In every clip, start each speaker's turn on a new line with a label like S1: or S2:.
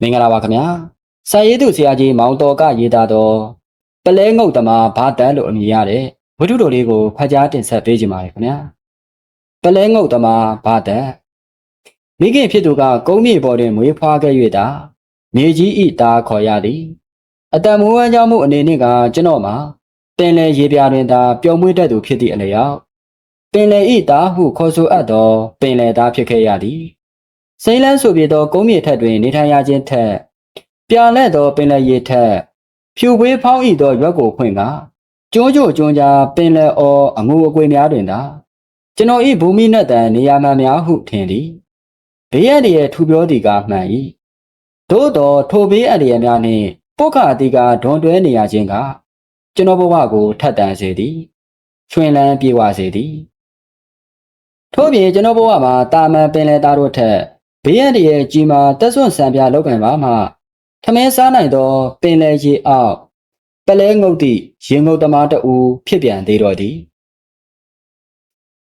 S1: မင်္ဂလာပါခင်ဗျာစာရေးသူဆရာကြီးမောင်တော်ကရေးသားတော်ပလဲငုတ်သမားဘာတန်လို့အမည်ရတဲ့ဝတ္ထုတော်လေးကိုဖတ်ကြားတင်ဆက်ပေးကြပါမယ်ခင်ဗျာပလဲငုတ်သမားဘာတန်မိခင်ဖြစ်သူကကုန်းမြေပေါ်တွင်မွေးဖွားခဲ့၍သာမြေကြီးဤသားခေါ်ရသည်အတံမူဝမ်းကြောင့်မှုအနေနဲ့ကကျွန်တော်မှာပင်လယ်ရေပြာတွင်သာပျော်မွေ့တတ်သူဖြစ်သည့်အလျောက်ပင်လယ်ဤသားဟုခေါ်ဆိုအပ်သောပင်လယ်သားဖြစ်ခဲ့ရသည် စိမ့်လန်းဆိုပြသောကုန်းမြေထက်တွင်နေထိုင်ရခြင်းထက်ပြာလဲ့သောပင်လယ်ရေထက်ဖြူပွေးဖောင်းဤသောရွက်ကိုဖွင့်ကကျွန်းကျိုကျွန်းကြားပင်လယ်အော်အငူအကွေများတွင်သာကျွန်တော်ဤဘူမိနတ်တန်နေရာမှန်များဟုထင်သည်ဘေးရည်ရဲ့ထူပြောသည်ကမှန်၏သို့သောထိုဘေးအန္တရာယ်များနှင့်ပုခအတိကဒွန်တွဲနေရခြင်းကကျွန်တော်ဘဝကိုထပ်တန်စေသည်ချွင်လန်းပြေဝစေသည်ထို့ပြင်ကျွန်တော်ဘဝမှာတာမန်ပင်လယ်သားတို့ထက် ဘေးရန်တရဲ့ကြီးမာတက်ဆွန့်ဆံပြလောက်ကံပါမှထမင်းစားနိုင်သောပင်လယ်ရေအောက်ပလဲငုတ်သည့်ရေငုတ်သမားတအူဖြစ်ပြန်သေးတော်သည်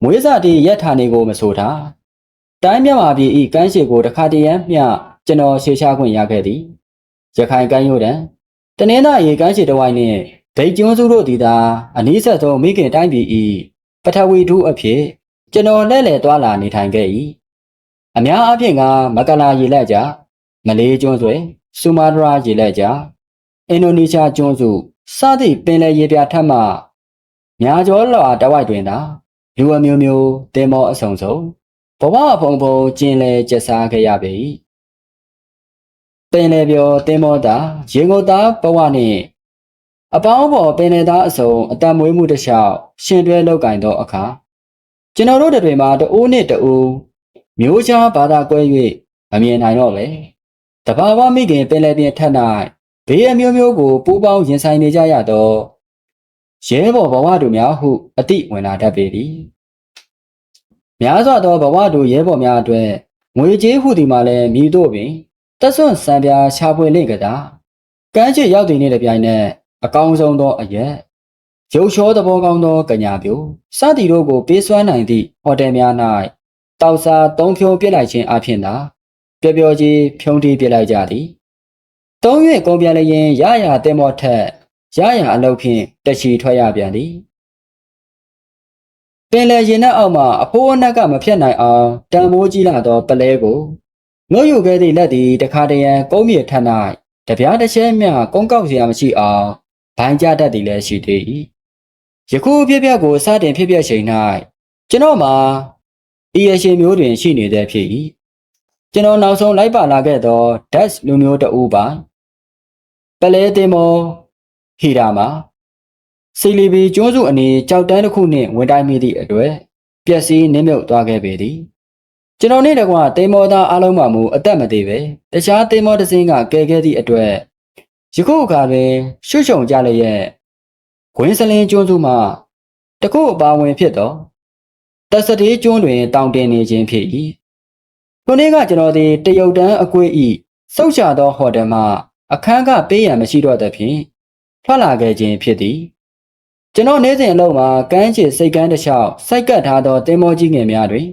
S1: မွေးစာတီရက်ထာနေကိုမဆိုထားတိုင်းမြမာပြည်ဤကမ်းခြေကိုတခါတရံမျှကျွန်တော်ရှေရှားခွင့်ရခဲ့သည်ရခိုင်ကမ်းရိုးတံတနင်္သာရီကမ်းခြေတစ်ဝိုက်နှင့်ဒိတ်ကျွန်းစုတို့သည်သာအနည်းဆက်သောမိခင်တိုင်းပြည်ဤပထဝီထုအဖြစ်ကျွန်တော်လှည့်လည်သွားလာနေထိုင်ခဲ့၏ အများအားဖြင့်ကမကလာရေလက်ကြမလေးကျွန်းဆွေဆူမာတရာရေလက်ကြအင်ဒိုနီးရှားကျွန်းစုစသည့်ပင်လယ်ရေပြထက်မှများကျော်လွာတဝိုက်တွင်သာလူအမျိုးမျိုးတင်မောအဆုံစုံဘဝဖုံဖုံကျင်လေကျက်စားခဲ့ရပေ၏ပင်လယ်ပြောတင်မောတာရေငုတ်သားဘဝနှင့်အပေါင်းပေါ်ပင်လယ်သားအစုံအတံမွေးမှုတစ်လျှောက်ရှင်တွဲလောက်ကင်သောအခါကျွန်တော်တို့တွေမှာတအိုးနှင့်တအိုး မျိုးချားဘာသာကွဲ၍မမြင်နိုင်တော့ပဲတဘာဝမိခင်ပင်လယ်ပြင်ထက်၌ဘေးအမျိုးမျိုးကိုပူးပေါင်းရင်ဆိုင်နေကြရသောရဲဘော်ဘဝတို့များဟုအတိဝင်လာတတ်ပေသည်များစွာသောဘဝတို့ရဲဘော်များအတွက်ငွေကြေးဟုဒီမှာလည်းမြည်တို့ပင်တက်ဆွန့်စံပြားရှာဖွေလိမ့်ကတာကမ်းခြေရောက်တည်နေတဲ့ပြိုင်နက်အကောင်းဆုံးသောအရက်ရုပ်ချောသဘောကောင်းသောကညာပြိုစသည်တို့ကိုပေးစွမ်းနိုင်သည့်ဟိုတယ်များ၌ တောက်စာသုံးဖြုံပြစ်လိုက်ခြင်းအပြင်သာပျော်ပျော်ကြီးဖြုံးတီးပြစ်လိုက်ကြသည်သုံး၍ကုန်ပြန်လျင်ရရတင်မော့ထက်ရရအလုပ်ဖြင့်တချီထွက်ရပြန်သည်ပင်လယ်ရင်နှက်အောက်မှအဖိုးအနက်ကမဖြတ်နိုင်အောင်တံမိုးကြီးလာသောပလဲကိုငုတ်ယူခဲ့သည့်လက်သည်တခါတရံကုန်းမြေထက်၌တပြားတစ်ချက်မျှကုန်းကောက်စရာမရှိအောင်ဘိုင်းကြတတ်သည်လည်းရှိသေး၏ယခုဖြစ်ပျက်ကိုစတင်ဖြစ်ပျက်ချိန်၌ကျွန်တော်မှာ ဤရရှင်မျိုးတွင်ရှိနေတဲ့ဖြစ်၏ကျွန်တော်နောက်ဆုံးလိုက်ပါလာခဲ့သောဒတ်လူမျိုးတအူးပါပလဲတင်မောဟီရာမှာစီလီဘီကျွန်းစုအနေကြောက်တန်းတစ်ခုနှင့်ဝင်တိုင်းမိသည့်အတွေ့ပျက်စီးနစ်မြုပ်သွားခဲ့ပေသည်ကျွန်တော်နဲ့တကွာတင်မောသားအလုံးမှမူအသက်မသေးပဲတခြားတင်မောတစ်စင်းကကဲခဲ့သည့်အတွေ့ယခုအခါတွင်ရွှွှုံကြလျက်ဂွင်းစလင်းကျွန်းစုမှတခုအပါဝင်ဖြစ်သော တစတေးကျွန်းတွင်တောင်တင်နေခြင်းဖြစ်၏ခုနေ့ကကျွန်တော်သည်တရုတ်တန်းအကွေ့ဤစောက်ချသောဟိုတယ်မှအခန်းကပေးရန်မရှိတော့သဖြင့်ထွက်လာခဲ့ခြင်းဖြစ်သည်ကျွန်တော်နေ့စဉ်အလုပ်မှာကမ်းခြေစိတ်ကမ်းတစ်လျှောက်စိုက်ကပ်ထားသောတင်မောကြီးငယ်များတွင်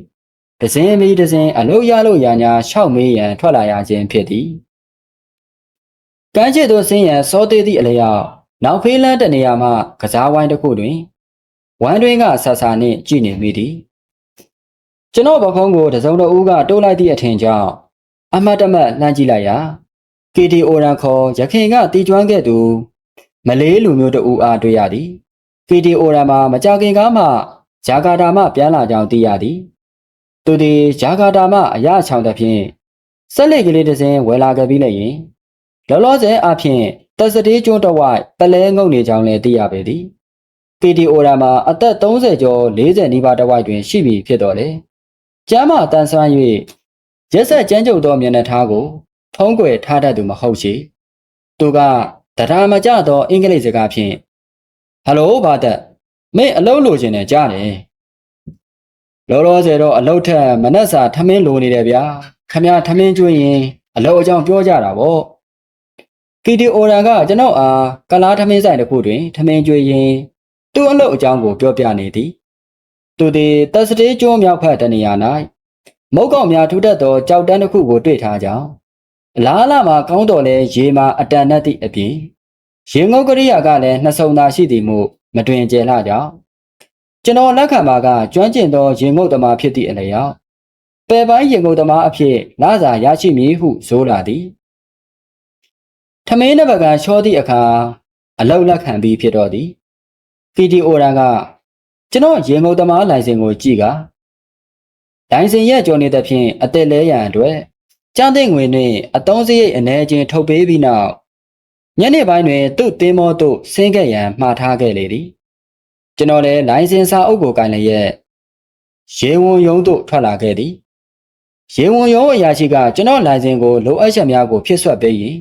S1: ဒဇင်းမီဒဇင်းအလုပ်ရလို့ရာညာရှောက်မေးရန်ထွက်လာရခြင်းဖြစ်သည်ကမ်းခြေသို့ဆင်းရန်စောသေးသည့်အလျောက်နောက်ဖေးလန်းတနေရာမှကစားဝိုင်းတစ်ခုတွင်ဝမ်းတွင်းကဆာဆာနှင့်ကြည်နေမိသည် ကျွန်တော်ပခုံးကိုတစုံတဦးကတိုးလိုက်သည့်အထင်ကြောင့်အမတ်တမတ်လှမ်းကြည့်လိုက်ရာ KTO ရန်ခေါ်ရခင်ကတီကျွမ်းခဲ့သူမလေးလူမျိုးတဦးအားတွေ့ရသည် KTO ရန်မှာမကြခင်ကားမှဂျာကာတာမှပြန်လာကြောင်းသိရသည်သူသည်ဂျာကာတာမှအရချောင်သဖြင့်ဆက်လက်ကလေးတစ်စင်းဝယ်လာခဲ့ပြီးလည်းရင်လောလောဆယ်အဖြစ်တက်စတေးကျွန်းတစ်ဝိုက်ပလဲငုံနေကြောင်းလည်းသိရပေသည် KTO ရန်မှာအသက်30ကျော်40နီးပါးတစ်ဝိုက်တွင်ရှိပြီဖြစ်တော်လေ ကျမ်းမာတန်ဆွမ်း၍ရက်ဆက်ကြမ်းကြုတ်သောမျက်နှာထားကိုဖုံးကွယ်ထားတတ်သူမဟုတ်ရှိသူကတရားမကျသောအင်္ဂလိပ်စကားဖြင့်ဟယ်လိုဘာသက်မင်းအလုပ်လိုချင်တယ်ကြားတယ်လောလောဆယ်တော့အလုပ်ထက်မနှက်စာထမင်းလိုနေတယ်ဗျာခမရထမင်းကျွေးရင်အလုပ်အကြောင်းပြောကြတာပေါ့ကီတီအိုရန်ကကျွန်တော်အားကလားထမင်းဆိုင်တစ်ခုတွင်ထမင်းကျွေးရင်သူ့အလုပ်အကြောင်းကိုပြောပြနေသည် သူသည်တက်စတေးကျွန်းမြောက်ဖက်တနေရာ၌မုတ်ကောင်များထူထပ်သောကြောက်တန်းတစ်ခုကိုတွေ့ထားကြောင်းအလားလာမှာကောင်းတော်လဲရေမှာအတန်နဲ့သည့်အပြင်ရေငုတ်ကရိယာကလည်းနှစ်ဆုံသာရှိသည်မို့မတွင်ကျယ်လှကြောင်းကျွန်တော်လက်ခံပါကကျွမ်းကျင်သောရေငုတ်သမားဖြစ်သည့်အလျောက်ပယ်ပိုင်းရေငုတ်သမားအဖြစ်လာစာရရှိမည်ဟုဆိုလာသည်ထမင်းတစ်ပကံချောသည့်အခါအလောက်လက်ခံပြီးဖြစ်တော့သည်ပီတီအိုရန်က ကျွန်တော်ရေငုတ်သမားလိုင်စင်ကိုကြည့်ကလိုင်စင်ရဲ့ကြော်နေတဲ့ဖြင့်အသက်လဲရန်အတွက်ကျန်းတဲ့ငွေနှင့်အတုံးစရိတ်အနေချင်းထုတ်ပေးပြီးနောက်ညနေပိုင်းတွင်သူ့တင်းမောသို့ဆင်းခဲ့ရန်မှားထားခဲ့လေသည်ကျွန်တော်လည်းလိုင်စင်စာအုပ်ကိုကင်လျက်ရေဝန်ယုံသို့ထွက်လာခဲ့သည်ရေဝန်ယုံအရာရှိကကျွန်တော်လိုင်စင်ကိုလိုအပ်ချက်များကိုဖြစ်ဆွတ်ပေးရင်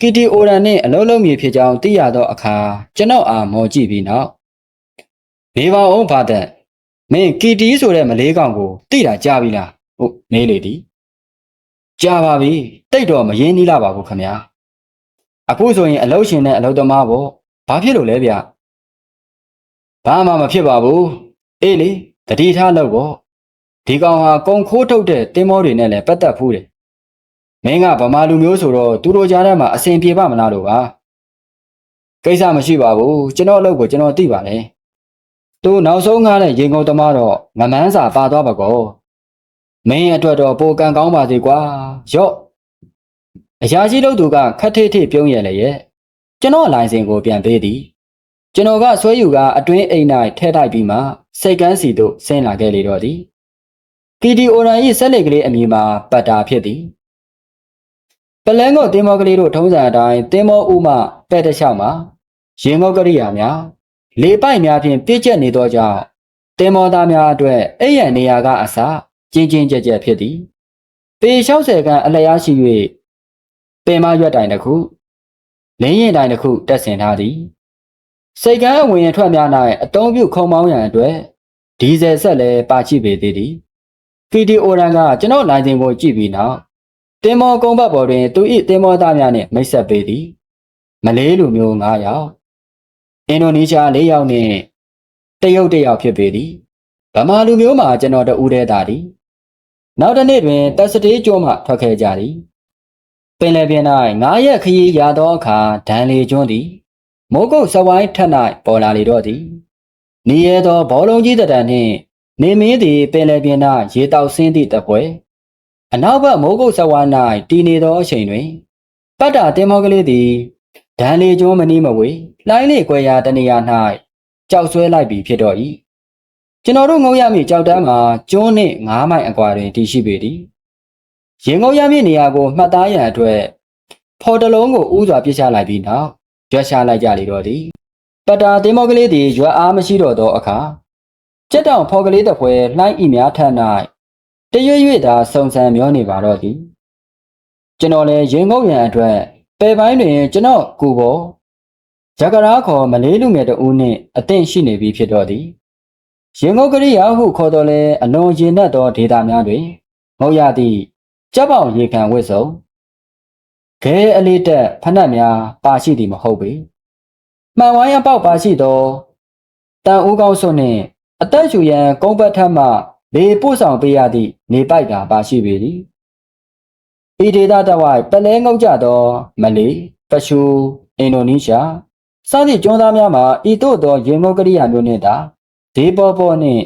S1: ကီတီအိုရန်နှင့်အလုံးလုံးမြေဖြစ်ကြောင်းသိရသောအခါကျွန်တော်အားမော်ကြည့်ပြီးနောက် နေပါအောင်ဘာသက်မင်းကီတီဆိုတဲ့မလေးကောင်ကိုသိတာကြားပြီလားဟုတ်နေလေသည်ကြားပါပြီတိတ်တော့မရင်းနှီးလာပါဘူးခမညာအခုဆိုရင်အလုတ်ရှင်နဲ့အလုတ်သမားပေါ့ဘာဖြစ်လို့လဲဗျဘာမှမဖြစ်ပါဘူးအေးလေတတိထားလို့ပေါ့ဒီကောင်ဟာကုံခိုးထုတ်တဲ့တင်းမောတွေနဲ့လည်းပတ်သက်ဖူးတယ်မင်းကဗမာလူမျိုးဆိုတော့သူတို့ကြားထဲမှာအဆင်ပြေပါမလားလို့ပါကိစ္စမရှိပါဘူးကျွန်တော်အလုပ်ကိုကျွန်တော်သိပါတယ် သူနောက်ဆုံးငားတဲ့ရင်ကုန်သမားတော့ငမန်းစာပါသွားပါကောမင်းအတွက်တော့ပိုကံကောင်းပါစေကွာရော့အရာရှိတို့သူကခတ်ထိတ်ထိတ်ပြုံးရလေရဲ့ကျွန်တော်လိုင်စင်ကိုပြန်ပေးသည်ကျွန်တော်ကဆွဲယူကအတွင်းအိမ်၌ထဲတိုက်ပြီးမှစိတ်ကန်းစီသို့ဆင်းလာခဲ့လေတော့သည်ကီတီအိုရန်၏ဆက်လက်ကလေးအမည်မှာပတ်တာဖြစ်သည်ပလန်းကိုတင်းမောကလေးတို့ထုံးစံအတိုင်းတင်းမောဥမပဲ့တလျှောက်မှာရင်ငုတ်ကရိယာများ လေပိုက်များဖြင့်ပြည့်ကျက်နေသောကြောင့်တင်းမောသားများအတွက်အိပ်ရန်နေရာကအစကျင်းချင်းကြက်ကြက်ဖြစ်သည်ပေ60ခန်းအလျားရှိ၍ပင်မရွက်တိုင်တစ်ခုလင်းရင်တိုင်တစ်ခုတက်ဆင်ထားသည်စိတ်ကန်းအဝင်အထွက်များ၌အတုံးပြုခုံမောင်းရန်အတွက်ဒီဇယ်ဆက်လည်းပါချိပေသေးသည်ကီတီအိုရန်ကကျွန်တော်လိုင်စင်ကိုကြည့်ပြီးနောက်တင်မောကုန်းဘတ်ပေါ်တွင်သူ၏တင်မောသားများနှင့်မိတ်ဆက်ပေးသည် မလေးလူမျိုး9ယောက် အင်ဒိုနီးရှား4ယောက်နှင့်တရုတ်1ယောက်ဖြစ်ပေသည်ဗမာလူမျိုးမှာကျွန်တော်တဦးတည်းသာသည်နောက်တစ်နေ့တွင်တက်စတေးကျွန်းမှထွက်ခဲ့ကြသည်ပင်လယ်ပြင်၌ငါးရက်ခရီးရသောအခါဒန်လီကျွန်းသည်မိုးကုတ်စဝိုင်းထက်၌ပေါ်လာလေတော့သည်နေရသောဘောလုံးကြီးတံနှင့်နေမင်းသည်ပင်လယ်ပြင်၌ရေတောက်ဆင်းသည့်တပွဲအနောက်ဘက်မိုးကုတ်စဝိုင်း၌တည်နေသောအချိန်တွင်ပတ်တာတင်မောကလေးသည် ဒန်လီကျွန်းမနီးမဝေလှိုင်းလေကွယ်ရာတနေရာ၌ကြောက်ဆွဲလိုက်ပြီဖြစ်တော့၏ကျွန်တော်တို့ငုံရမည့်ကြောက်တန်းမှာကျွန်းနှင့်9မိုင်အကွာတွင်တည်ရှိပေသည်ရင်ငုံရမည့်နေရာကိုမှတ်သားရန်အတွက်ဖော်တလုံးကိုဥစွာပြစ်ချလိုက်ပြီးနောက်ရွက်ရှာလိုက်ကြလေတော့သည်ပတာတင်မောကလေးသည်ရွက်အားမရှိတော့သောအခါကြက်တောင်ဖော်ကလေးတစ်ဖွဲလှိုင်းဤများထက်၌တရွရွသာစုံစံမျောနေပါတော့သည်ကျွန်တော်လည်းရင်ငုံရန်အတွက် ပယ်ပိုင်းတွင်ကျွန်တော်ကိုပေါ်ရကရာခေါ်မလေးလူငယ်တဦးနှင့်အသင့်ရှိနေပြီဖြစ်တော့သည်ရင်ငုတ်ကရိယာဟုခေါ်တော်လဲအလွန်ရင်နက်သောဒေတာများတွင်ငုတ်ရသည့်ကြက်ပေါင်ရေခံဝစ်စုံခဲအလေးတက်ဖနက်များပါရှိသည်မဟုတ်ပေမှန်ဝိုင်းအပေါက်ပါရှိသောတန်ဦးကောင်းစွနှင့်အသက်ရှူရန်ကုန်းပတ်ထက်မှလေပို့ဆောင်ပေးရသည့်နေပိုက်ကပါရှိပေသည် ဤဒေတာတဝိုက်ပလဲငုတ်ကြသောမလေးပရှူအင်ဒိုနီးရှားစသည့်ကျွန်းသားများမှာဤသို့သောရေငုတ်ကရိယာမျိုးနှင့်သာဒေပေါ်ပေါ်နှင့်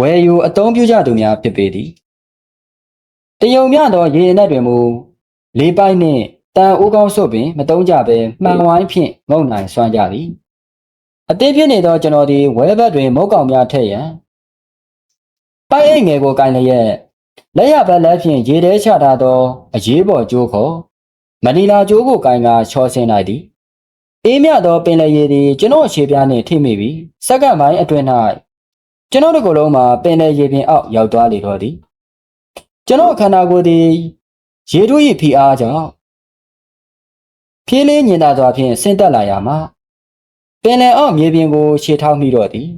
S1: ဝယ်ယူအသုံးပြုကြသူများဖြစ်ပေသည်တယုံမြသောရေအနက်တွင်မူလေးပိုက်နှင့်တန်ဦးကောင်းစွပ်ပင် မတုံးကြဘဲမှန်ဝိုင်းဖြင့်ငုံနိုင်စွမ်းကြသည်အသေးဖြစ်နေသောကျွန်တော်သည်ဝဲဘက်တွင်မုတ်ကောင်များထည့်ရန်ပိုက်အိတ်ငယ်ကိုကင်လျက် လက်ရဘက်လက်ဖြင့်ရေထဲချထားသောအရေးပေါ်ကြိုးခေါ်မနီလာကြိုးကိုကင်ကချောဆင်းလိုက်သည်အေးမြသောပင်လယ်ရည်သည်ကျွန်တော်ခြေပြားနှင့်ထိမိပြီးစက္ကန့်ပိုင်းအတွင်း၌ကျွန်တော်တို့ကလုံးမှာပင်လယ်ရည်ပင်အောက်ရောက်သွားလေတော့သည်ကျွန်တော်ခန္ဓာကိုယ်သည်ရေတို့၏ဖိအားကြောင့်ဖြည်းလေးညင်သာစွာဖြင့်ဆင်းသက်လာရမှာပင်လယ်အောက်မြေပြင်ကိုခြေထောက်မိတော့သည်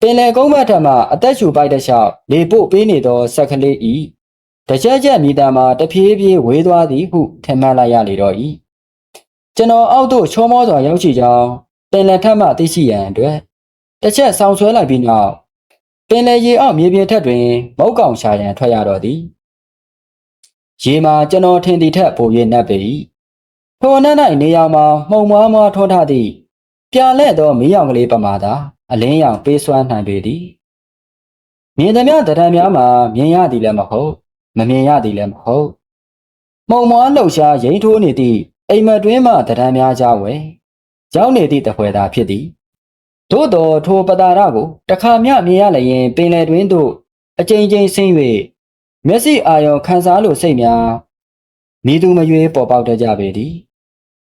S1: ပင်လယ်ကုန်းဘက်ထမှအသက်ရှူပိုက်တစ်လျှောက်လေပို့ပေးနေသောဆက်ကလေးဤတကြက်ကြက်မြည်တမ်းမှာတဖြည်းဖြည်းဝေးသွားသည်ဟုထင်မှတ်လိုက်ရလေတော့၏ကျွန်တော်အောက်သို့ချောမောစွာရောက်ရှိကြောင်းပင်လယ်ထက်မှသိရှိရန်အတွက်တစ်ချက်ဆောင်းဆွဲလိုက်ပြီးနောက်ပင်လယ်ရေအောက်မြေပြင်ထက်တွင်မုတ်ကောင်ရှာရန်ထွက်ရတော့သည်ရေမှာကျွန်တော်ထင်သည်ထက်ပို၍နှက်ပေ၏ထိုအနက်၌နေရောင်မှာမှုံမွားမွားထွန်းထသည့်ပြာလဲ့သောမီးရောင်ကလေးပမာသာ အလင်းရောင်ပေးစွမ်းနိုင်ပေသည်မြင်သမျှတရံများမှာမြင်ရသည်လည်းမဟုတ်မမြင်ရသည်လည်းမဟုတ်မှုံမွားလှုပ်ရှားရိမ့်ထိုးနေသည့်အိမ်မက်တွင်းမှတရံများကြဝယ်ရောက်နေသည့်တပွဲသာဖြစ်သည်သို့တော်ထိုပတာရကိုတခါမျှမြင်ရလျင်ပင်လယ်တွင်သို့အကြိမ်ကြိမ်ဆင်း၍မျက်စိအာရုံခံစားလိုစိတ်များမိသူမရွေးပေါ်ပေါက်တတ်ကြပေသည်။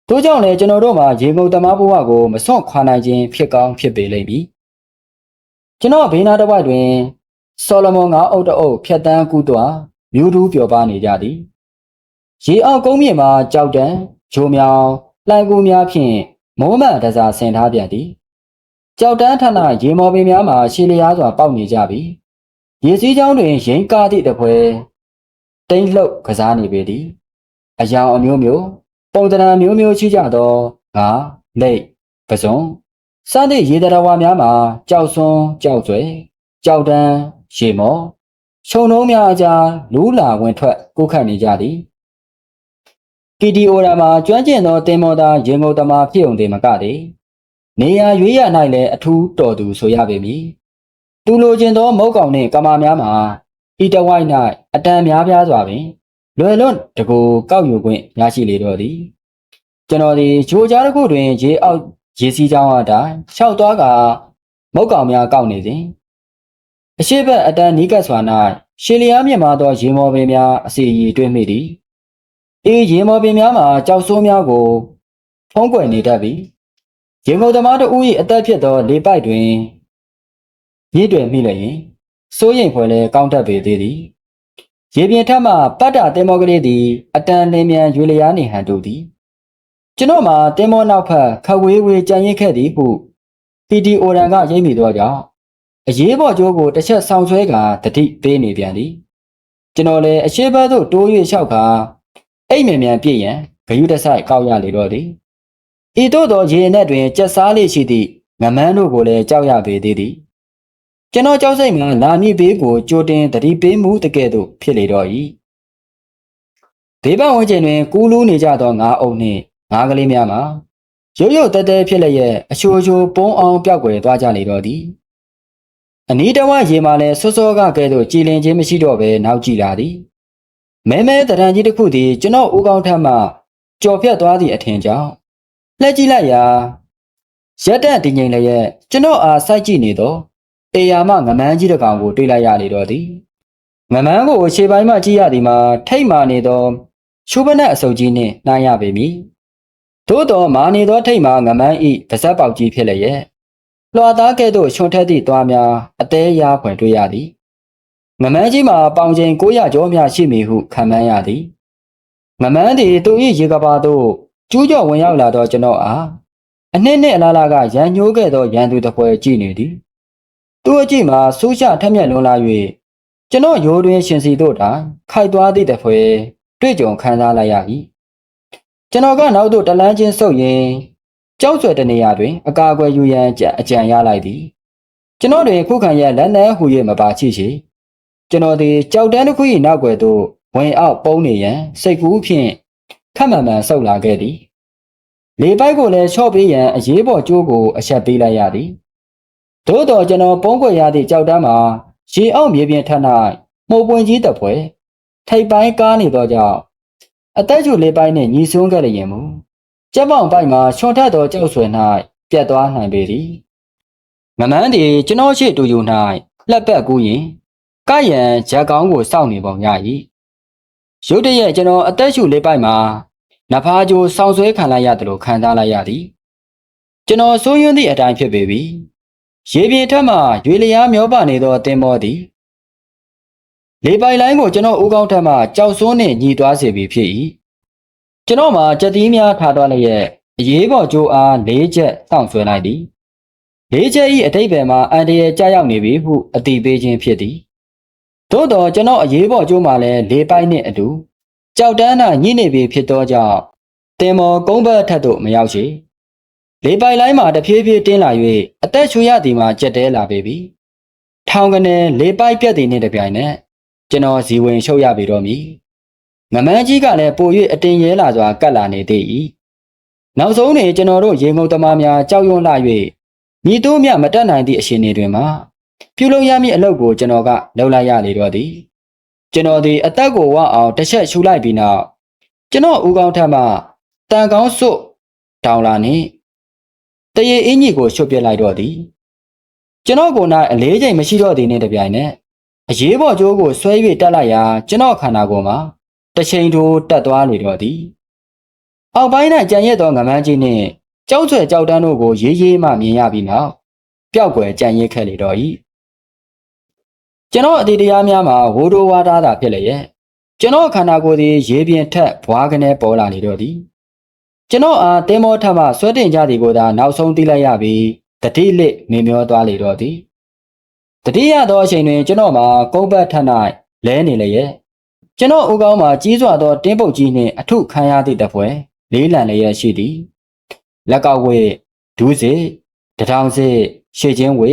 S1: ထို့ကြောင့်လည်းကျွန်တော်တို့မှာရေငုံသမားဘဝကိုမစွန့်ခွာနိုင်ခြင်းဖြစ်ကောင်းဖြစ်ပေလိမ့်မည်။ကျွန်တော်ဘေးနားတစ်ဝိုက်တွင်ဆော်လမွန်ငါးအုပ်တအုပ်ဖြတ်တန်းကူးသွားမြူးတူးပျော်ပါနေကြသည်။ရေအောက်ကုန်းမြေမှာကြောက်တန်းဂျိုမြောင်လှိုင်ကူများဖြင့်မိုးမှန်တစားဆင်ထားပြန်သည်။ကြောက်တန်းထဏရေမော်ပင်များမှာရှည်လျားစွာပေါက်နေကြပြီ။ရေစည်းကြောင်းတွင်ရင်ကားသည့်တပွဲတိမ့်လှုပ်ကစားနေပေသည်။အယောင်အမျိုးမျိုး ပုံသဏ္ဍာန်မျိုးမျိုးရှိကြသောငါလိတ်ပစုံစသည့်ရေတရဝါများမှာကြောက်စွန်းကြောက်ကျွဲကြောက်တန်းရေမော်ခြုံနှုံးများအကြားလူးလာဝင်ထွက်ကိုခတ်နေကြသည်ကီတီအိုရာမှာကျွမ်းကျင်သောတင်မော်သားရေငုံသမားဖြစ်ုံသေးမကသည်နေရာရွေးရ၌လည်းအထူးတော်သူဆိုရပေမည်သူလိုချင်သောမုတ်ကောင်နှင့်ကမာများမှာဤတဝိုက်၌အတန်များပြားစွာပင် လွယ်လွတ်တကူကောက်ယူခွင့်ရရှိလေတော့သည်ကျွန်တော်ဒီဂျိုကြားတစ်ခုတွင်ရေအောက်ရေစီးကြောင်းအတိုင်းလျှောက်သွားကမုတ်ကောင်များကောက်နေစဉ်အရှိဘက်အတန်နီးကပ်စွာ၌ရှေလျားမြင့်မာသောရေမော်ပင်များအစီအီတွင်းမိသည်အေးရေမော်ပင်များမှာကြောက်ဆိုးများကိုဖုံးကွယ်နေတတ်ပြီးရေငုံသမားတို့၏အသက်ဖြစ်သောလေပိုက်တွင်မြစ်တွင်မိလျင်စိုးရိမ်ဖွယ်လဲကောင်းတတ်ပေသေးသည် ရေပြင်ထက်မှပတ်တာတင်မောကလေးသည်အတန်လင်းမြန်ရွေလျားနေဟန်တူသည်ကျွန်တော်မှာတင်မောနောက်ဖက်ခဝေးဝေးကြံရစ်ခဲ့သည်ဟုပီတီအိုရန်ကရိပ်မိသောကြောင့်အရေးပေါ်ကြိုးကိုတစ်ချက်ဆောင်ဆွဲကာတတိပေးနေပြန်သည်ကျွန်တော်လည်းအရှိဘက်သို့တိုး၍လျှောက်ကာအိတ်မြန်မြန်ပြည့်ရန်ဂယုတဆိုင်ကောက်ရလေတော့သည်ဤသို့သောရေနက်တွင်ကြက်စားလေးရှိသည့်ငမန်းတို့ကိုလည်းကြောက်ရပေသေးသည် ကျွန်တော်ကြောက်စိတ်မှာလာမည့်ဘေးကိုကြိုတင်တတိပေးမှုတကယ်သို့ဖြစ်လေတော့၏ဘေးပဝန်းကျင်တွင်ကူးလူးနေကြသောငါးအုပ်နှင့်ငါးကလေးများမှာရုပ်ရုပ်တဲတဲဖြစ်လျက်အချိုချိုပုံအောင်ပြောက်ွယ်သွားကြလေတော့သည်အနီးတဝရေမှလည်းစောစောကကဲ့သို့ကြည်လင်ခြင်းမရှိတော့ဘဲနောက်ကြည့်လာသည်မဲမဲတရံကြီးတစ်ခုသည်ကျွန်တော်ဦးကောင်းထက်မှကြော်ဖြတ်သွားသည့်အထင်ကြောင့်လှည့်ကြည့်လိုက်ရာရက်တက်တည်ငြိမ်လျက်ကျွန်တော်အားစိုက်ကြည့်နေသော တေယာမငမန်းကြီးတစ်ကောင်ကိုတွေ့လိုက်ရလေတော့သည်ငမန်းကိုခြေပိုင်းမှကြည့်ရသည်မှာထိတ်မာနေသောရှုပနက်အစုပ်ကြီးနှင့်နှားရပေမည်သို့တော်မာနေသောထိတ်မှာငမန်းဤဗစက်ပေါက်ကြီးဖြစ်လျက်လွှာသားကဲ့သို့ခြုံထက်သည့်သွားများအသေးရားဖွယ်တွေ့ရသည်ငမန်းကြီးမှာပေါင်ချိန်900ကျော်မျှရှိမည်ဟုခံမှန်းရသည်ငမန်းသည်သူ၏ရေကဘာသို့ကျူးကျော်ဝင်ရောက်လာသောကျွန်တော်အားအနှစ်နှစ်အလားလားကရန်ညှိုးခဲ့သောရန်သူတစ်ပွဲကြည့်နေသည် သူ့အကြည့်မှာဆူးချထက်မြက်လွန်လာ၍ကျွန်တော်ရိုးတွင်ရှင်စီတို့တာခိုက်သွားသည့်တစ်ပွဲတွေ့ကြုံခံစားလိုက်ရ၏ကျွန်တော်ကနောက်သို့တလန်းချင်းဆုပ်ရင်းကြောက်ဆွဲတဲ့နေရာတွင် အကာအကွယ်ယူရန်အကြံရလိုက်သည်ကျွန်တော်တွင်ခုခံရလက်နက်ဟူ၍မပါချိရှိကျွန်တော်သည်ကြောက်တန်းတစ်ခု၏နောက်ွယ်သို့ဝင်အောက်ပုံးနေရန်စိတ်ကူးဖြင့်ခက်မှန်မှန်ဆုပ်လာခဲ့သည်လေပိုက်ကိုလည်းချော့ပေးရန်အရေးပေါ်ကြိုးကိုအဆက်ပေးလိုက်ရသည် သို့တော်ကျွန်တော်ပုံးကွယ်ရသည့်ကြောက်တန်းမှာရေအောက်မြေပြင်ထက်၌မှုပွင့်ကြီးတပွဲထိပ်ပိုင်းကားနေသောကြောင့်အသက်ရှူလေးပိုင်းနှင့်ညီဆွန်းခဲ့လျင်မူကျက်ပေါင်ပိုက်မှာချွန်ထက်သောကြောက်ဆွဲ၌ပြတ်သွားနိုင်ပေသည်မမန်းသည်ကျွန်တော်ရှိတူယူ၌လက်ပတ်ကူးရင်ကရန်ဂျက်ကောင်းကိုစောင့်နေပုံရ၏ရုတ်တရက်ကျွန်တော်အသက်ရှူလေးပိုက်မှာနဖားကြိုဆောင်းဆွဲခံလိုက်ရတယ်လို့ခံစားလိုက်ရသည်ကျွန်တော်စိုးရွံ့သည့်အတိုင်းဖြစ်ပေပြီ ရေပြင်ထက်မှရွေလျားမျောပါနေသောတင်မောသည်လေပိုင်လိုင်းကိုကျွန်တော်ဦးကောင်းထက်မှကြောက်စွန်းနှင့်ညီသွားစေပြီဖြစ်၏ကျွန်တော်မှာကြက်သီးများထားသွားလျက်အရေးပေါ်ကြိုးအား၄ချက်တောင့်ဆွဲလိုက်သည်၄ချက်၏အတိတ်ဘယ်မှာအန်တရယ်ကြာရောက်နေပြီဟုအတိပေးခြင်းဖြစ်သည်သို့တော့ကျွန်တော်အရေးပေါ်ကြိုးမှာလည်းလေပိုင်နှင့်အတူကြောက်တန်းသာညှိနေပြီဖြစ်သောကြောင့်တင်မော်ကုန်းဘက်ထက်သို့မရောက်ချေ လေပိုင်လိုင်းမှာတဖြည်းဖြည်းတင်းလာ၍အသက်ရှူရသည်မှာကြက်တဲလာပေပြီထောင်ကနေလေပိုက်ပြက်သည်နှင့်တပြိုင်နက်ကျွန်တော်ဇီဝင်ရှုပ်ရပြီတော့မည်ငမန်းကြီးကလည်းပို၍အတင်ရဲလာစွာကတ်လာနေသေး၏နောက်ဆုံးတွင်ကျွန်တော်တို့ရေငုံသမားများကြောက်ရွံ့လာ၍မိတိုးမြမတက်နိုင်သည့်အရှင်နေတွင်မှပြုလုပ်ရမည့်အလုပ်ကိုကျွန်တော်ကလုပ်လိုက်ရလေတော့သည်ကျွန်တော်သည်အသက်ကိုဝအောင်တစ်ချက်ရှူလိုက်ပြီးနောက်ကျွန်တော်ဦးကောင်းထက်မှတန်ကောင်းစွတ်တောင်လာနှင့် တရေအင်းကြီးကိုရှုပ်ပြစ်လိုက်တော့သည်ကျွန်တော်ကိုယ်၌အလေးချိန်မရှိတော့သည်နှင့်တပြိုင်နက်အရေးပေါ်ကြိုးကိုဆွဲ၍တက်လိုက်ရာကျွန်တော်ခန္ဓာကိုယ်မှာတစ်ချိန်ထိုးတက်သွားလေတော့သည်အောက်ပိုင်း၌ကြံရက်သောငမန်းကြီးနှင့်ကြောက်ဆွဲကြောက်တန်းတို့ကိုရေးရေးမှမြင်ရပြီးနောက်ပျောက်ကွယ်ကြံရက်ခဲ့လေတော့၏ကျွန်တော်အတေတရားများမှာဝိုးတိုးဝါသားတာဖြစ်လျက်ကျွန်တော်ခန္ဓာကိုယ်သည်ရေပြင်ထက်ဘွားကနေပေါ်လာလေတော့သည် ကျွန်တော်အားတင်းမောထပ်မှဆွဲတင်ကြသည်ကိုသာနောက်ဆုံးသိလိုက်ရပြီးတတိလစ်မင်မျောသွားလေတော့သည်တတိယသောအချိန်တွင် ကျွန်တော်မှာကုန်းပတ်ထ၌လဲနေလျက်ကျွန်တော်ဦးကောင်းမှာကြီးစွာသောတင်းပုတ်ကြီးနှင့်အထုခံရသည့်တပွဲလေးလံလျက်ရှိသည်လက်ကောက်ဝဲဒူးစစ်တထောင်စစ်ရှေ့ချင်းဝဲ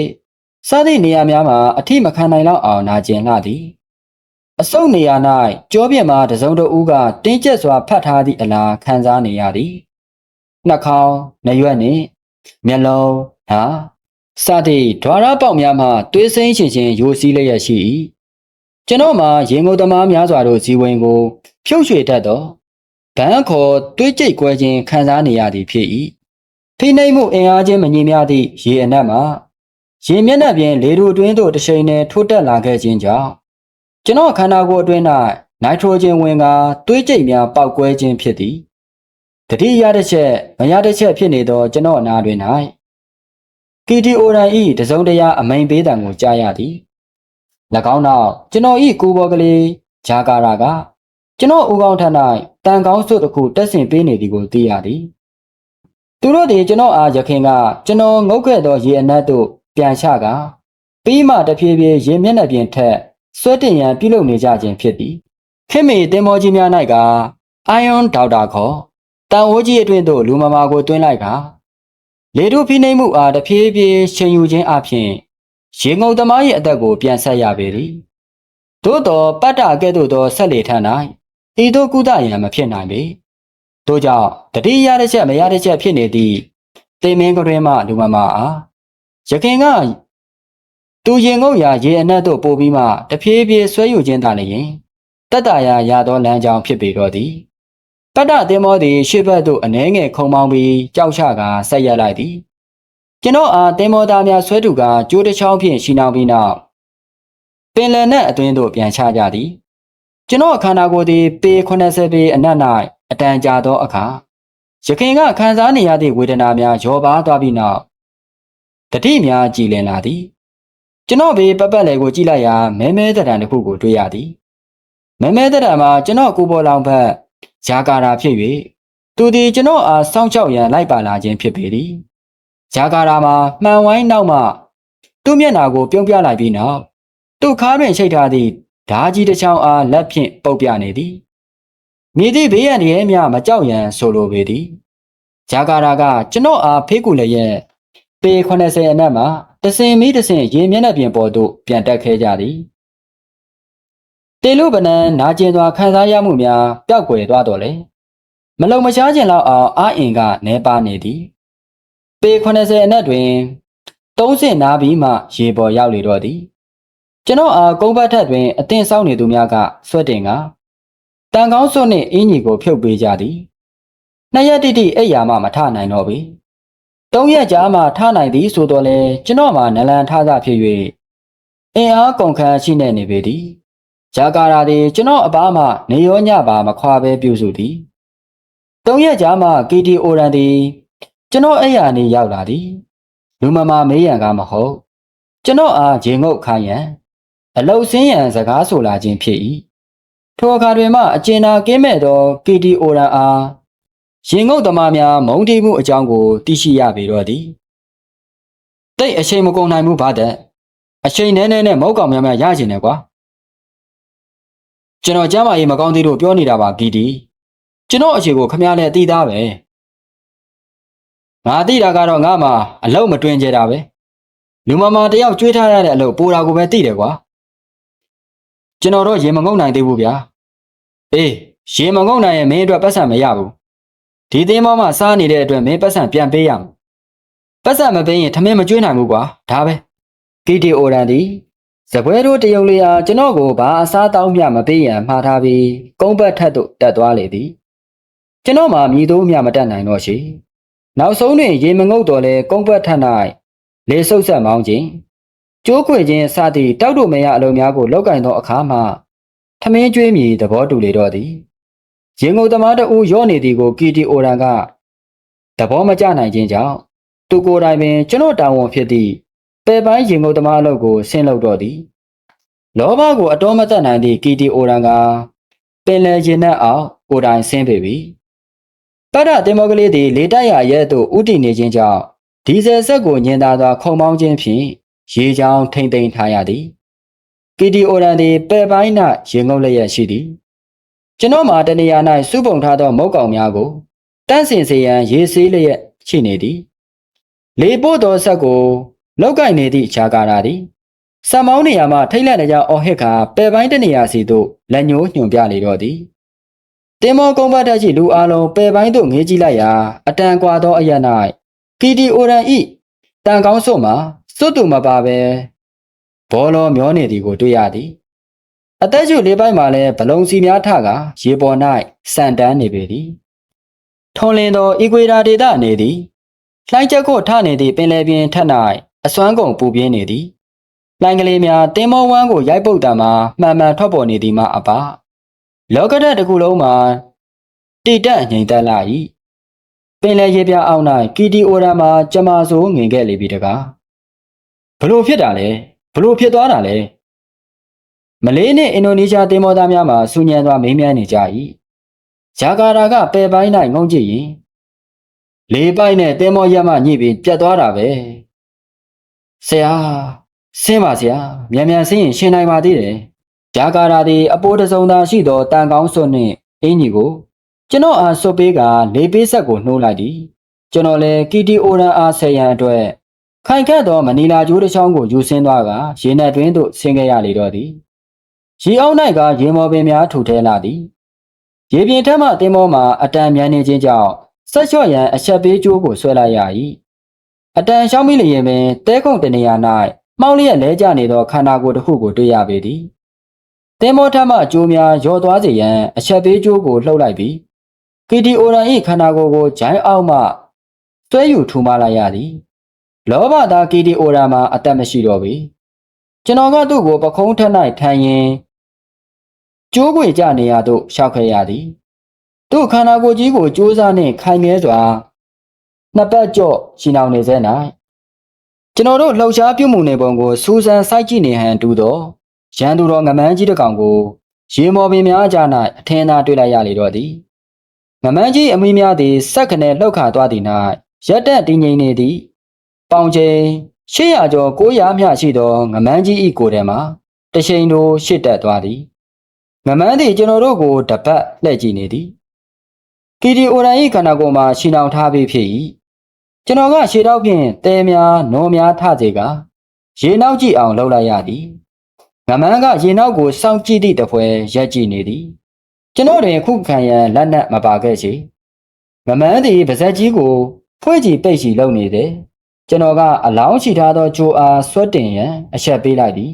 S1: စသည့်နေရာများမှာအထိမခံနိုင်လောက်အောင်နာကျင်လာသည် အစုံနေရာ၌ကြောပြင်းမှာတစုံတဦးကတင်းကျပ်စွာဖတ်ထားသည့်အလားခံစားနေရသည်နှာခေါင်းနှရွက်နှင့်မျက်လုံးဟာစသည့်ဓွာရပေါက်များမှသွေးစိမ့်ရှင်ရှင်ယိုစီးလျက်ရှိ၏ကျွန်တော်မှာရေငုံသမားများစွာတို့ဇီဝင်ကို ဖြုတ်ရွှေတတ်သောဗန်းခေါ်တွေးကြိတ်ကွဲခြင်းခံစားနေရသည်ဖြစ်၏ဖိနှိပ်မှုအင်အားချင်းမညီမျှသည့်ရေအနက်မှာရေမျက်နှာပြင်လေထုအတွင်းသို့တစ်ချိန်နဲ့ထိုးတက်လာခဲ့ခြင်းကြောင့် ကျွန်တော်ခန္ဓာကိုယ်အတွင်း၌နိုက်ထရိုဂျင်ဝင်ကတွေးကြိတ်များပေါက်ကွဲခြင်းဖြစ်သည်တတိယတစ်ချက်မရတစ်ချက်ဖြစ်နေသောကျွန်တော်အနာတွင်၌ကီတီအိုရန်ဤတစုံတရာအမိန်ပေးတံကိုကြားရသည်၎င်းနောက်ကျွန်တော်ဤကိုဘော်ကလေးဂျာကာရာကကျွန်တော်ဦးကောင်းထ၌တန်ကောင်းစွတ်တစ်ခုတက်ဆင်ပေးနေသည်ကိုသိရသည်သူတို့သည်ကျွန်တော်အားရခင်ကကျွန်တော်ငုတ်ခဲ့သောရေအနက်သို့ပြန်ချကပြီးမှတဖြည်းဖြည်းရေမျက်နှာပြင်ထက် ဆွဲတင်ရန်ပြုလုပ်နေကြခြင်းဖြစ်သည်ခင်မီတင်မောကြီးများ၌ကအိုင်ယွန်ဒေါက်တာခေါ်တန်ဝိုးကြီးအတွင်းသို့လူမမာကိုတွင်းလိုက်ကလေတို့ဖိနှိပ်မှုအားတဖြည်းဖြည်းရှင်ယူခြင်းအပြင်ရေငုံသမား၏အသက်ကို ပြန်ဆက်ရပေသည်သို့သောပတ္တကဲ့သို့သောဆက်လေထ၌ဤသို့ကုသရန်မဖြစ်နိုင်ပေတို့ကြောင့်တတိယတစ်ချက်မရတစ်ချက်ဖြစ်နေသည့်တေမင်းကတွင်မှလူမမာအားရခင်က သူရင်ငုတ်ရာရေအနက်သို့ပို့ပြီးမှတဖြည်းဖြည်းဆွဲယူခြင်းသာလျင်တက်တာရာရသောလမ်းကြောင်းဖြစ်ပေတော့သည်ပတ္တသင်္ဘောသည်ရှေ့ဘက်သို့အနှဲငယ်ခုံမောင်းပြီးကြောက်ချကာဆက်ရက်လိုက်သည်ကျွန်တော်အားသင်္ဘောသားများဆွဲတူကကြိုးတစ်ချောင်းဖြင့်ရှီနှောင်ပြီးနောက်ပင်လယ်နက်အတွင်းသို့ပြန်ချကြသည်ကျွန်တော်ခန္ဓာကိုယ်သည်ပေ80ပေအနက်၌အတန်ကြာသောအခါရခင်ကခံစားနေရသည့်ဝေဒနာများရောပါသွားပြီးနောက်တတိများကြည်လင်လာသည် ကျွန်တော်ဘေးပပတ်လေကိုကြည့်လိုက်ရာမဲမဲတရံတစ်ခုကိုတွေ့ရသည်မဲမဲတရံမှာကျွန်တော်ကိုပေါ်လောင်ဘက်ဂျာကာရာဖြစ်၍သူသည်ကျွန်တော်အားစောင့်ကြောက်ရန်လိုက်ပါလာခြင်းဖြစ်ပေသည်ဂျာကာရာမှာမှန်ဝိုင်းနောက်မှသူ့မျက်နှာကိုပြုံးပြလိုက်ပြီးနောက်သူ့ခါးတွင်ချိတ်ထားသည့်ဓာကြီးတစ်ချောင်းအားလက်ဖြင့်ပုတ်ပြနေသည်မိသည့်ဘေးရန်ရဲများမကြောက်ရန်ဆိုလိုပေသည်ဂျာကာရာကကျွန်တော်အားဖေးကူလည်းရဲ့ပေ80အနက်မှာ တစင်မီတစင်ရေမျက်နှာပြင်ပေါ်သို့ပြန်တက်ခဲကြသည်တေလူပနံနာကျင်စွာခံစားရမှုများပျောက်ကွယ်သွားတော်လေမလုံမရှားခြင်းလောက်အောင်အာအင်ကနေပါနေသည်ပေ80အနက်တွင်သုံးစင်နာပြီးမှရေပေါ်ရောက်လေတော့သည်ကျွန်တော်အားကုန်းဘတ်ထက်တွင်အတင်းဆောက်နေသူများကဆွတ်တင်ကတန်ကောင်းစွတ်နှင့်အင်းကြီးကိုဖြုတ်ပေးကြသည်နှစ်ရက်တိတိအိယာမှမထနိုင်တော့ပေ သုံးရက်ကြာမှထနိုင်သည်ဆိုတော့လေကျွန်တော်မှနလန်ထားသဖြစ်၍အင်အားကုန်ခန်းရှိနေနေပေသည်ဂျာကာရာသည်ကျွန်တော်အပားမှနေရောညပါမခွာပဲပြုစုသည်သုံးရက်ကြာမှကီတီအိုရန်သည်ကျွန်တော်အဲ့ရနေရောက်လာသည်လူမမာမေးရန်ကမဟုတ်ကျွန်တော်အားဂျင်ငုတ်ခိုင်းရန်အလုတ်စင်းရန်စကားဆိုလာခြင်းဖြစ်၏ထိုအခါတွင်မှအကျဉ်းသာကင်းမဲ့သောကီတီအိုရန်အား ရင်ငုတ်သမားများမုံတီးမှုအကြောင်းကိုသိရှိရပေတော့သည်တိတ်အချိန်မကုန်နိုင်ဘူးဗတဲ့အချိန်နဲနဲနဲ့မဟုတ်ကောင်များများရကျင်တယ်ကွာကျွန်တော်ကျမ်းမာရေးမကောင်းသေးလို့ပြောနေတာပါကီတီကျွန်တော်အခြေကိုခမရလဲအသိသားပဲငါသိတာကတော့ငါမှအလုံးမတွင်ကြတာပဲလူမမာတယောက်ကြွေးထားရတဲ့အလုပ်ပိုတာကိုပဲသိတယ်ကွာကျွန်တော်တော့ရေမငုံနိုင်သေးဘူးဗျာအေးရေမငုံနိုင်ရင်မင်းအတွက်ပတ်စံမရဘူး ဒီသင်းမောမှာစားနေတဲ့အတွက်မင်းပတ်စံပြန်ပေးရမယ်ပတ်စံမပေးရင်ထမင်းမကျွေးနိုင်ဘူးကွာဒါပဲကီတီအိုရန်ဒီစပွဲတို့တယုံလေးဟာကျွန်တော်ကိုဘာအစားတောင်းမျှမပေးရန်မှားထားပြီးကုန်းဘတ်ထက်သို့တက်သွားလေသည်ကျွန်တော်မှမြည်သေးမျှမတက်နိုင်တော့ရှိနောက်ဆုံးတွင်ရေမငုတ်တော်လဲကုန်းဘတ်ထက်၌လေဆုပ်ဆက်မောင်းခြင်းကျိုးခွေခြင်းစသည့်တောက်တို့မရအလုံးများကိုလောက်ကင်သောအခါမှထမင်းကျွေးမြည်သဘောတူလေတော့သည် ရင်ငုံသမားတဦးရော့နေသည်ကိုကီတီအိုရန်ကသဘောမကျနိုင်ခြင်းကြောင့်သူကိုယ်တိုင်ပင်ကျွန်တော်တာဝန်ဖြစ်သည့်ပယ်ပိုင်းရင်ငုံသမားအလုပ်ကိုဆင်းလုပ်တော့သည်လောဘကိုအတော်မသက်နိုင်သည့်ကီတီအိုရန်ကပင်လယ်ရင်နှက်အောင်ကိုယ်တိုင်ဆင်းပေပြီပရတင်မောကလေးသည်လေတိုက်ရရဲ့သို့ဥတီနေခြင်းကြောင့်ဒီဇယ်ဆက်ကိုညင်သာစွာခုံမောင်းခြင်းဖြင့်ရေချောင်းထိမ့်သိမ်းထားရသည်ကီတီအိုရန်သည်ပယ်ပိုင်း၌ရင်ငုံလျက်ရှိသည် ကျွန်တော်မှာတနေရာ၌စုပုံထားသောမုတ်ကောင်များကိုတန့်စင်စေရန်ရေဆေးလျက်ရှိနေသည်လေပို့သောဆက်ကိုလောက်ကင်နေသည့်ခြာကာရာသည်စံမောင်းနေရာမှထိတ်လန့်နေကြအော်ဟစ်ခါပယ်ပိုင်းတနေရာစီသို့လက်ညှိုးညွှန်ပြလေတော့သည်တင်မောကုန်းပတ်တက်ရှိလူအလုံးပယ်ပိုင်းသို့ငေးကြည့်လိုက်ရာအတန်ကွာသောအရ၌ကီတီအိုရန်ဤတန်ကောင်းစွတ်မှာစွတ်တူမပါပဲဘောလောမျောနေသည်ကိုတွေ့ရသည် အသက်ရှူလေးပိုင်းမှာလည်းဘလုံစီများထကရေပေါ်၌စံတန်းနေပေသည်ထုံလင်းသောအီကွေတာဒေသအနေသည်လှိုင်းချက်ကိုထနေသည့်ပင်လယ်ပြင်ထက်၌အစွမ်းကုန်ပူပြင်းနေသည်လှိုင်းကလေးများတင်းမောဝမ်းကိုရိုက်ပုတ်တံမှာမှန်မှန်ထွက်ပေါ်နေသည်မှအပလောကဓာတ်တစ်ခုလုံးမှာတိတက်ငြိမ်သက်လာ၏ပင်လယ်ရေပြအောင်၌ကီတီအိုရန်မှာကျမဆိုးငင်ခဲ့လေပြီတကားဘလို့ဖြစ်တာလဲဘလို့ဖြစ်သွားတာလဲ မလေးနှင့်အင်ဒိုနီးရှားတင်မောသားများမှာဆူညံစွာမေးမြန်းနေကြ၏ဂျာကာတာကပယ်ပိုင်း၌ငုံကြည့်ရင်လေးပိုက်နဲ့တင်မောရက်မှညှိပြီးပြတ်သွားတာပဲဆရာဆင်းပါဆရာမြန်မြန်ဆင်းရင်ရှင်နိုင်ပါသေးတယ်ဂျာကာတာသည်အပိုးတစ်စုံသာရှိသောတန်ကောင်းစွတ်နှင့်အင်ကြီးကိုကျွန်တော်အားစွတ်ပေးကလေးပေးဆက်ကိုနှိုးလိုက်သည်ကျွန်တော်လည်းကီတီအိုရန်အားဆယ်ရန်အတွက်ခိုင်ခတ်သောမနီလာကျိုးတစ်ချောင်းကိုယူဆင်းသွားကရေနက်တွင်းသို့ဆင်းခဲ့ရလေတော့သည် ရေအောင်၌ကရေမော်ပင်များထူထဲလာသည်ရေပြင်ထက်မှတင်းမောမှာအတန်မြန်နေခြင်းကြောင့်ဆက်လျှော့ရန်အချက်ပေးကြိုးကိုဆွဲလိုက်ရ၏အတန်ရှောင်းမိလျင်ပင်တဲခုံတနေရာ၌မှောင်လျက်လဲကျနေသောခန္ဓာကိုယ်တစ်ခုကိုတွေ့ရပေသည်တင်းမောထက်မှအကျိုးများရောသွားစေရန်အချက်ပေးကြိုးကိုလှုပ်လိုက်ပြီးကီတီအိုရန်၏ခန္ဓာကိုယ်ကိုဂျိုင်းအောက်မှဆွဲယူထူမလိုက်ရသည်လောဘသားကီတီအိုရန်မှာအသက်မရှိတော့ပေ ကျွန်တော်ကသူ့ကိုပခုံးထက်၌ထိုင်ရင်ကျိုးပွေကြနေရသို့ရှောက်ခဲ့ရသည်သူ့ခန္ဓာကိုယ်ကြီးကိုကြိုးစားနှင့်ခိုင်မြဲစွာနှစ်ပတ်ကြော့ရှင်းအောင်နေစေ၌ကျွန်တော်တို့လှုပ်ရှားပြုမှုနေပုံကိုစူးစမ်းစိုက်ကြည့်နေဟန်တူသောရန်သူတော်ငမန်းကြီးတစ်ကောင်ကိုရေမော်ပင်များအကြား၌အထင်းသားတွေ့လိုက်ရလေတော့သည်ငမန်းကြီးအမီးများသည်စက်ခနဲ့လှုပ်ခါသွားသည်၌ရက်တက်တည်ငြိမ်နေသည်ပေါင်ချိန် 800ကျော်900မြရှိသောငမန်းကြီး၏ကိုယ်ထဲမှာတရှိန်တို့ရှစ်တက်သွားသည်ငမန်းသည်ကျွန်တော်တို့ကိုတပတ်လှည့်ကြည့်နေသည်ကီဒီအိုရန်၏ခန္ဓာကိုယ်မှာရှင်းအောင်ထားပြီးဖြစ်၏ကျွန်တော်ကရှေ့တော့ဖြင့်တဲများနောများထစေကရေနောက်ကြည့်အောင်လှုပ်လိုက်ရသည်ငမန်းကရေနောက်ကိုစောင့်ကြည့်သည့်တပွဲရက်ကြည့်နေသည်ကျွန်တော်တွင်ခုခံရန်လက်နက်မပါခဲ့ချေငမန်းသည်ပါဇက်ကြီးကိုဖွင့်ကြည့်ပိတ်ချီလုပ်နေတယ် ကျွန်တော်ကအလောင်းချီထားသောကြိုးအားဆွတ်တင်ရန်အချက်ပေးလိုက်သည်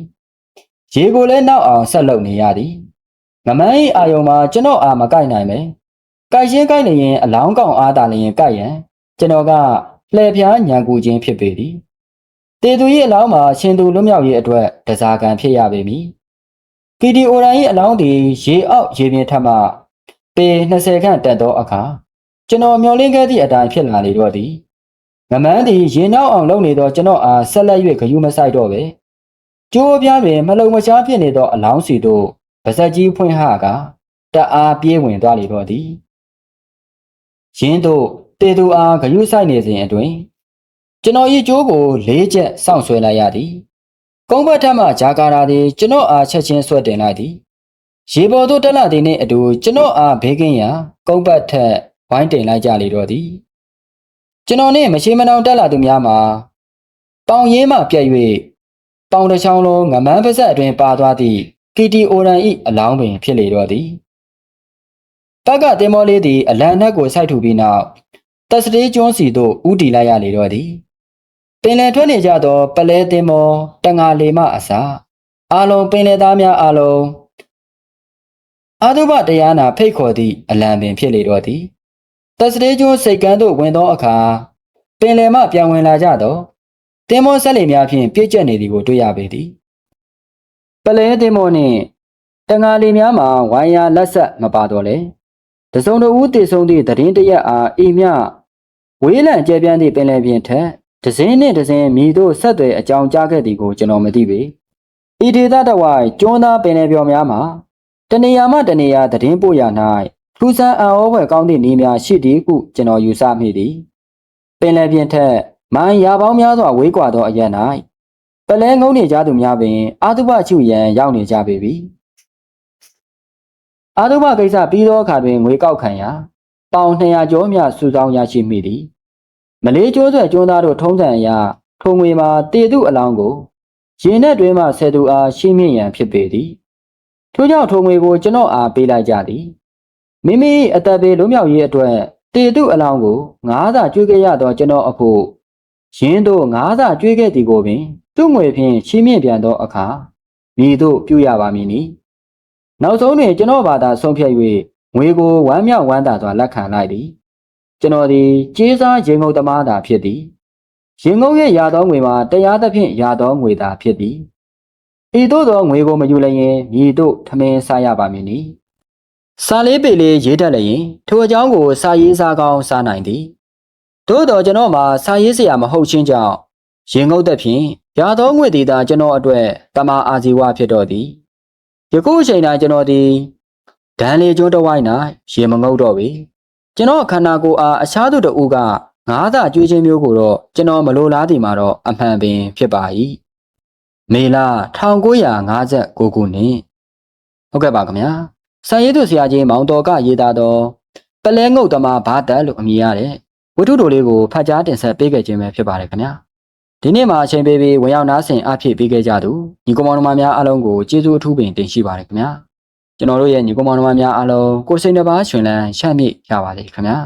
S1: ရေကိုလည်းနောက်အောင်ဆက်လုပ်နေရသည်ငမန်း၏အာယုံမှာကျွန်တော်အားမကိုက်နိုင်ပဲကိုက်ရှင်းကိုက်နေရင်အလောင်းကောင်အားတာလျင်ကိုက်ရန်ကျွန်တော်ကလှည့်ဖျားညံကူခြင်းဖြစ်ပေသည်တေသူ၏အလောင်းမှာရှင်သူလွတ်မြောက်ရေးအတွက်တစားကံဖြစ်ရပေမည်ကီဒီအိုရန်၏အလောင်းသည်ရေအောက်ရေပြင်ထက်မှပေ20ခန့်တက်သောအခါကျွန်တော်မျောလင်းခဲ့သည့်အတိုင်းဖြစ်လာလေတော့သည် ငမန်းသည်ရေနောက်အောင်လုပ်နေသောကျွန်တော်အားဆက်လက်၍ဂယုမဆိုင်တော့ပဲကျိုးပြားတွင်မလုံမရှားဖြစ်နေသောအလောင်းစီတို့ပါဇက်ကြီးဖွင့်ဟကတအားပြေးဝင်သွားလေတော့သည်ရင်းတို့တေသူအားဂယုဆိုင်နေစဉ်အတွင်ကျွန်တော်၏ကျိုးကိုလေးချက်စောင့်ဆွဲလိုက်ရသည်ကုန်းဘတ်ထက်မှဂျာကာရာသည်ကျွန်တော်အားချက်ချင်းဆွဲတင်လိုက်သည်ရေပေါ်သို့တက်လာသည်နှင့်အတူကျွန်တော်အားဘေးကင်းရာကုန်းဘတ်ထက်ဝိုင်းတင်လိုက်ကြလေတော့သည် ကျွန်တော်နှင့်မရှိမနှောင်တက်လာသူများမှာပေါင်ရင်းမှပြက်၍ပေါင်တစ်ချောင်းလုံးငမန်းပါဇက်အတွင်ပါသွားသည့်ကီတီအိုရန်၏အလောင်းပင်ဖြစ်လေတော့သည်ကတင်မောလေးသည်အလံနက်ကိုစိုက်ထူပြီးနောက်တက်စတေးကျွန်းစီသို့ဥတီလိုက်ရလေတော့သည်ပင်လယ်ထွက်နေကြသောပလဲတင်မောတငါလေမအစာအာလုံးပင်လယ်သားများအာလုံးအာသုဘတရားနာဖိတ်ခေါ်သည့်အလံပင်ဖြစ်လေတော့သည် တက်စတေးကျွန်းစိတ်ကမ်းသို့ဝင်သောအခါပင်လယ်မှပြန်ဝင်လာကြသောတင်မောဆက်လေများဖြင့်ပြည့်ကျက်နေသည်ကိုတွေ့ရပေသည်ပလဲတင်မောနှင့်တငါလေများမှာဝိုင်းရလက်ဆက်မပါတော့လေတစုံတဦးတည်ဆုံသည့်သတင်းတရက်အားအိမ်မြဝေးလံကျဲပြန့်သည့်ပင်လယ်ပြင်ထက်ဒဇင်းနှင့်ဒဇင်းမြည်တို့ဆက်သွယ်အကြောင်းကြားခဲ့သည်ကိုကျွန်တော်မသိပေ။ဤဒေသတဝိုင်ကျွန်းသားပင်လယ်ပြော်များမှာတနေရာမှတနေရာသတင်းပို့ရ၌ ထူးဆန်းအံ့ဩဖွယ်ကောင်းသည့်နေများရှိသည်ဟုကျွန်တော်ယူဆမိသည်။ပင်လယ်ပြင်ထက်မိုင်ရာပေါင်းများစွာဝေးကွာသောအရက်၌ပလဲငုံနေကြသူများပင် အာသုဘချုရန်ရောက်နေကြပေပြီ။အာသုဘကိစ္စပြီးသောအခါတွင်ငွေကောက်ခံရာပေါင်200ကျော်မြစုဆောင်းရရှိမိသည်မလေးကျိုးဆွဲကျွန်းသားတို့ထုံးစံအရထုံငွေမှာတည်သူအလောင်းကိုရင်ထဲတွင်မှဆယ်သူအားရှိမြင့်ရန်ဖြစ်ပေသည်ထို့ကြောင့်ထုံငွေကိုကျွန်တော်အားပေးလိုက်ကြသည် မိမိအသက်ပေးလုံးမြောက်ရေးအတွက်တည်သူအလောင်းကိုငါးသာကျွေးခဲ့ရသောကျွန်တော်အဖို့ရင်းတို့ငါးသာကျွေးခဲ့သည်ကိုပင်သူ့ငွေဖြင့်ရှိမြင့်ပြန်သောအခါမိတို့ပြုရပါမည်နီ။နောက်ဆုံးတွင်ကျွန်တော်ဘာသာဆုံးဖြတ်၍ငွေကိုဝမ်းမြောက်ဝမ်းသာစွာလက်ခံလိုက်သည်ကျွန်တော်သည်ကြေးစားရေငုပ်သမားသာဖြစ်သည်ရေငုပ်ရဲ့ရသောငွေမှာတရားသဖြင့်ရသောငွေသာဖြစ်သည်ဤသို့သောငွေကိုမယူလျင်မြည်တို့ထမင်းစားရပါမည်နီ စာလေးပေလေးရေးတတ်လျင်ထိုအကြောင်းကို စာရေးစားကောင်းစားနိုင်သည်သို့တော်ကျွန်တော်မှာစာရေးစရာမဟုတ်ချင်းကြောင့်ရေငုပ်သဖြင့်ရသောငွေသည်သာကျွန်တော်အတွက်တမအာဇီဝဖြစ်တော်သည်ယခုအချိန်တိုင်းကျွန်တော်ဒီဒန်လေကျွန်းတစ်ဝိုင်း၌ရေမငုပ်တော့ပြီကျွန်တော်ခန္ဓာကိုယ်အားအခြားသူတစ်ဦးကငါးသာကျွေးခြင်းမျိုးကိုတော့ကျွန်တော်မလိုလားသည်မှာတော့အမှန်ပင်ဖြစ်ပါ၏မေလ1959ခုနှစ်ဟုတ်ကဲ့ပါခင်ဗျာ ဆန်ရည်သူဆရာကြီးမောင်တော်ကရေးသားသောပလဲငုတ်သမားဘာတတ်လို့အမည်ရတဲ့ဝတ္ထုတိုလေးကိုဖတ်ကြားတင်ဆက်ပေးခဲ့ခြင်းပဲဖြစ်ပါတယ်ခင်ဗျာဒီနေ့မှာအချိန်ပေးပြီးဝင်ရောက်နားဆင်အဖြစ်ပေးခဲ့ကြသူညီကောင်မောင်နှမများအားလုံးကိုကျေးဇူးအထူးပင်တင်ရှိပါတယ်ခင်ဗျာကျွန်တော်တို့ရဲ့ညီကောင်မောင်နှမများအားလုံးကိုယ်စိတ်နှပါရှင်လန်းရှမ်းမြေ့ရပါစေခင်ဗျာ